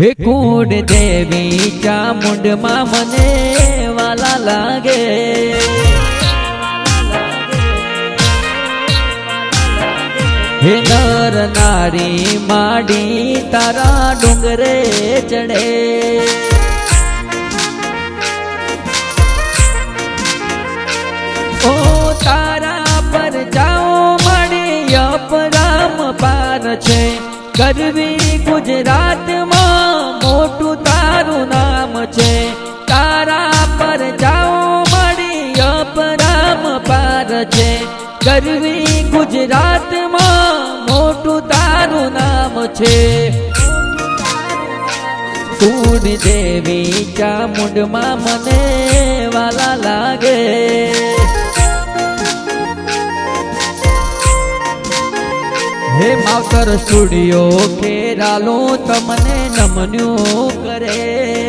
હે કુડ દેવી, ચામુંડમાં મને વાલા લાગે. હે નર નારી, માડી, તારા ડુંગરે ચડે. ઓ તારા પર જાઓ મળી અપરામ પાર છે. કરવી ગુજરાતમાં તારું નામ છે. તારા પર જાઓ, મળી અપરામ પાર છે. કરવી ગુજરાતમાં મોટું તારું નામ છે. કુડ દેવી ચામુંડમાં હે માવતર સ્ટુડિયો ખેરાલો તમને નમન્યો કરે.